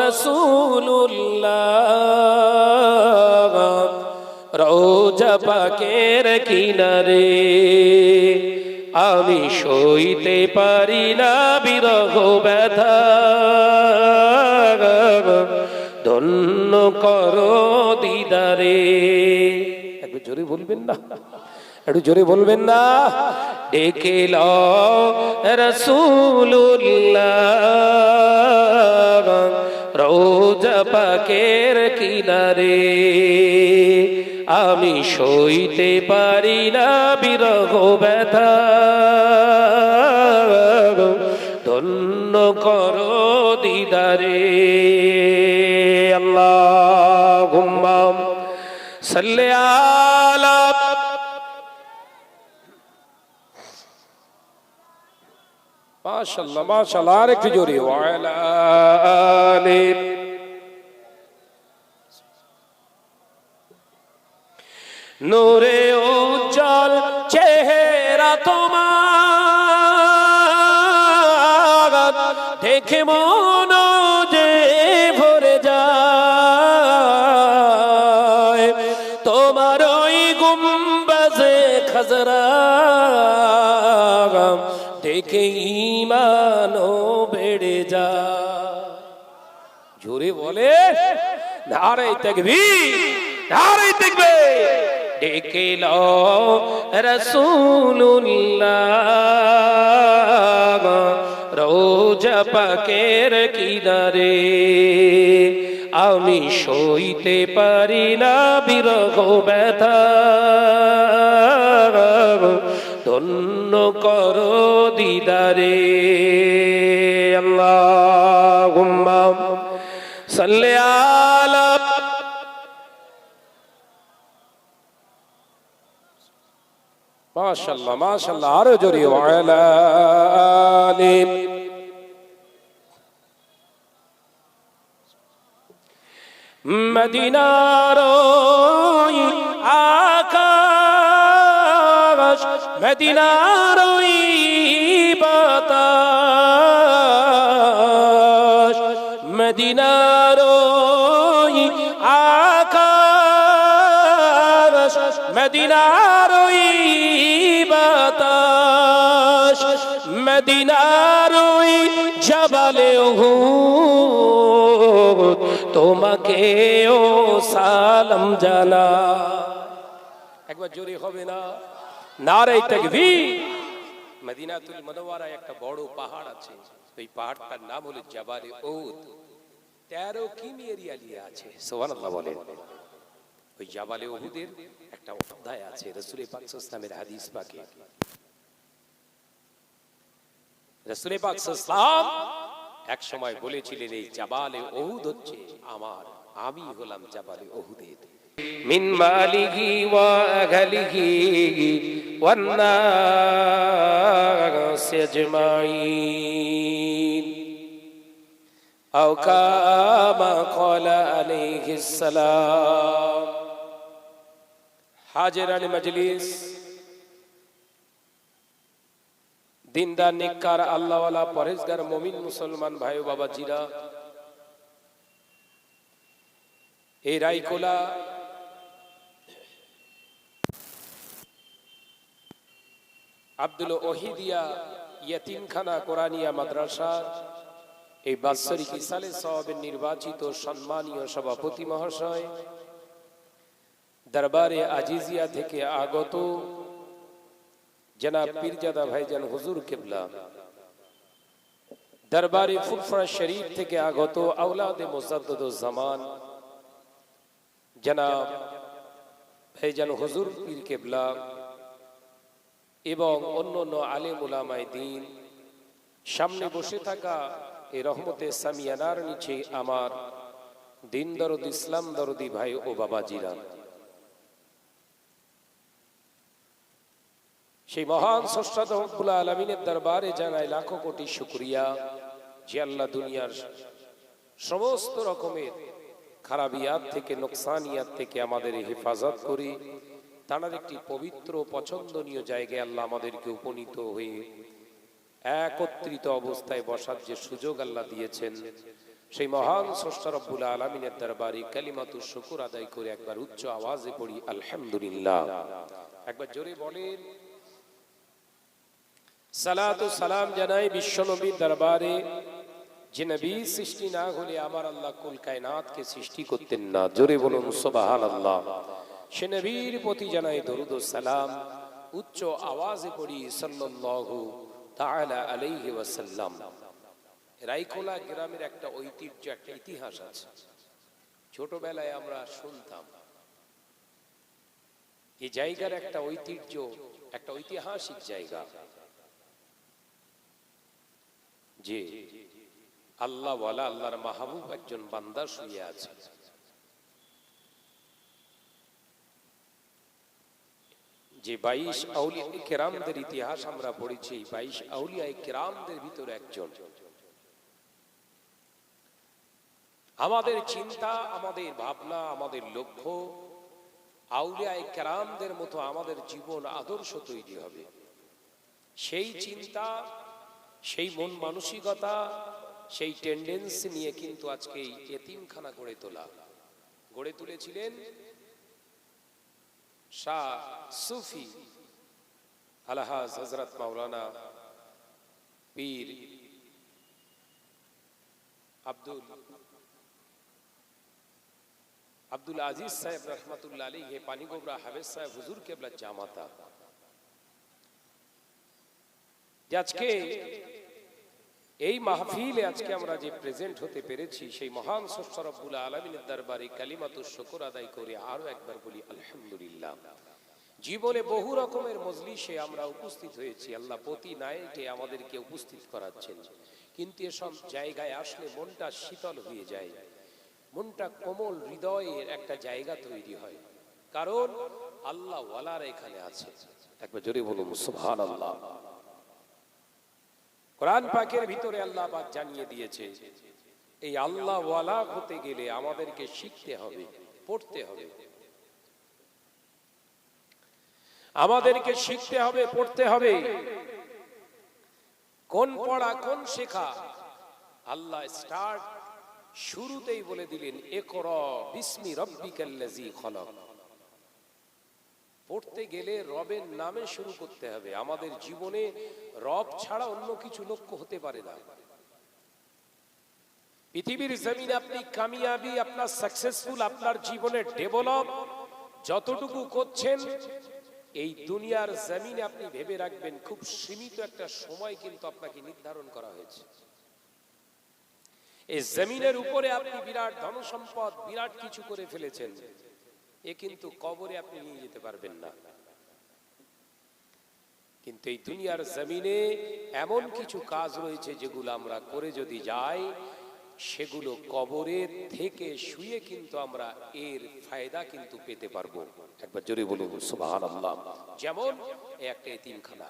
রসুল্লাহ রোজা পাকের কিনারে আমি সইতে পারি না বিরহ ব্যথা। ধন্য করো দিদারে। একটু জোরে বলবেন না, একটু জোরে বলবেন না। ডেকে ল রসুল্লাহ রোজা পাকের কিনারে। আমি সইতে পারি না বিরহ ব্যথা। ধন্য করো দিদারে। আল্লাহ হুম্মাম সাল্লে মাশাল্লাহ মাশাল্লাহ আর একটু জোরে নূরে উজ্জ্বল চেহারা তোমার, দেখে মন যে ভরে যায়। তোমার ওই গুম্বাজে খাজরা দেখে ইমানও বেড়ে যায়। জোরে বলে নারে দেখবি নারে দেখবে ডেকে ল রসুল্লাহ রোজা পাকের কিনারে। আমি সইতে পারি না বিরহ ব্যথা। ধন্য করো দিদারে আল্লাহ সাল্লে আলা মাশাল্লাহ মাশাল্লাহ আরও জোরে ওয়ালা আলি মদিনার ওই আকাশ মদিনার ওই বাতাস। মদিনার আকাশ, মদিনার বাতাস, মদিনার জবালে উহুদ তোমাকে ও সালাম জানা। একবার জোরে হবে না। নারে তাকবীর। মদিনাতুল মনোয়ারায় একটা বড় পাহাড় আছে। ওই পাহাড়টার নাম হলো জাবালে ঔদ তেরো কিমি এরিয়া নিয়ে আছে সোহানাল্লাহ বলেন। ওই জাবালে ওহুদের একটা অধ্যায় আছে রসুলের পাক ইসলামের হাদিস পাকে। রসুলের পাক ইসলাম এক সময় বলেছিলেন, এই জাবালে ওহুদ হচ্ছে আমার, আমি হলাম জাবালে ওহুদের মিন মালিহি ওয়া আহলিহি ওয়ান নাস আজমাইন أو كما قال عليه السلام হাজিরান মজলিস দিনদার নিকার আল্লাহওয়ালা পরেশগার মমিন মুসলমান ভাই ও বাবা জিরা এই রাইকোলা আব্দুল ওহিদিয়া ইয়তিমখানা কোরআনিয়া মাদ্রাসা। এই বাৎসরিক ইসালে সবের নির্বাচিত সম্মানীয় সভাপতি মহাশয়, দরবারে আজিজিয়া থেকে আগত জনাব পীরজাদা ভাইজান হুজুর কেবলা। দরবারে ফুরফরা শরীফ থেকে আগত আউলাদে জামান, জনাব ভাইজান হুজুর পীর কেবলা। এবং অন্য অন্য আলেম উলামায় দিন, সামনে বসে থাকা এই রহমতে সামিয়ানার নিচে আমার দিন দরদ, ইসলাম দরদি ভাই ও বাবাজিরা। সেই মহান স্রষ্টাদুল আলমিনের দরবারে জানায় লাখো কোটি শুক্রিয়া যে আল্লাহ দুনিয়ার সমস্ত রকমের খারাপিয়াত থেকে, নোকসানিয়াত থেকে আমাদের হেফাজত করি। তার একটি পবিত্র, পছন্দনীয় জায়গায় আল্লাহ আমাদেরকে উপনীত হয়ে একত্রিত অবস্থায় বসার যে সুযোগ আল্লাহ দিয়েছেন, সেই মহান স্রষ্টা আলমিনের দরবারে কালিমাতু শুকুর আদায় করে একবার উচ্চ আওয়াজে পড়ি, আলহামদুলিল্লাহ। একবার জোরে বলেন, সালাতু সালাম জানাই বিশ্বনবীর দরবারে, যে নবী সৃষ্টি না হলে আমার আল্লাহ কুল কায়নাতকে সৃষ্টি করতেন না। জোরে বলুন সুবাহান আল্লাহ সে নবীর প্রতি জানাই দরুদ সালাম, উচ্চ আওয়াজে পড়ি সাল্লাল্লাহু তাআলা আলাইহি ওয়াসাল্লাম। রাইকোলা গ্রামের একটা ঐতিহ্য, একটা ইতিহাস আছে। ছোটবেলায় আমরা শুনতাম এই জায়গার একটা ঐতিহ্য, একটা ঐতিহাসিক জায়গা যে আল্লাহ আল্লাহর মাহবুব একজন বান্দা শুয়ে আছে। যে বাইশ আউলিয়া কেরামদের ইতিহাস আমরা পড়েছি বাইশ আউলিয়া কেরামদের ভিতরে একজন। আমাদের চিন্তা, আমাদের ভাবনা, আমাদের লক্ষ্য আউলিয়ায় কেরামদের মতো আমাদের জীবন আদর্শ তৈরি হবে। সেই চিন্তা, সেই মন মানসিকতা, সেই টেন্ডেন্সি নিয়ে কিন্তু আজকে এই এতিমখানা গড়ে তোলা। গড়ে তুলেছিলেন शाह सूफी, अलहाज हज़रत मौलाना पीर अब्दुल अब्दुल अज़ीज़ साहेब रहमत ये पानी गोबरा हवेज साहेब, हजूर के बलत जामा था। এই মাহফিলে আজকে আমরা যে প্রেজেন্ট হতে পেরেছি, সেই মহান সরব্বুল আলমিনের দরবারে কালিমাতু শুকর আদায় করে আরও একবার বলি, আলহামদুলিল্লাহ। জীবনে বহু রকমের মজলিসে আমরা উপস্থিত হয়েছি। আল্লাহ প্রতি নাইটে আমাদেরকে উপস্থিত করাচ্ছেন। কিন্তু এসব জায়গায় আসলে মনটা শীতল হয়ে যায়। মনটা কোমল হৃদয়ের একটা জায়গা তৈরি হয়। কারণ আল্লাহ ওয়ালার এখানে আছে। একবার জোরে বলুন সুবহান আল্লাহ কোরআন পাকের ভিতরে আল্লাহ পাক জানিয়ে দিয়েছে, এই আল্লাহ ওয়ালা হতে গেলে আমাদেরকে শিখতে হবে, পড়তে হবে। আমাদেরকে শিখতে হবে, পড়তে হবে। কোন পড়া কোন শেখা? আল্লাহ স্টার্ট শুরুতেই বলে দিলেন একর বিস্মি রব্বিকাল্লাজি খলক। পড়তে গেলে রবের নামে শুরু করতে হবে। আমাদের জীবনে রব ছাড়া অন্য কিছু লক্ষ্য হতে পারে না। পৃথিবীর জমিনে আপনি কামিয়াবি, আপনার সাকসেসফুল আপনার জীবনে ডেভেলপ যতটুকু করছেন, এই দুনিয়ার জমিনে আপনি ভেবে রাখবেন, খুব সীমিত একটা সময় কিন্তু আপনাকে নির্ধারণ করা হয়েছে। এই জমিনের উপরে আপনি বিরাট ধনসম্পদ, বিরাট কিছু করে ফেলেছেন। এ কিন্তু কবরে আপনি নিয়ে যেতে পারবেন না। কিন্তু এই দুনিয়ার জমিনে এমন কিছু কাজ রয়েছে যেগুলো আমরা করে যদি যাই, সেগুলো কবরের থেকে শুয়ে কিন্তু আমরা এর ফায়দা কিন্তু পেতে পারব। একবার জোরে বলুন সুবাহ যেমন একটা এতিমখানা।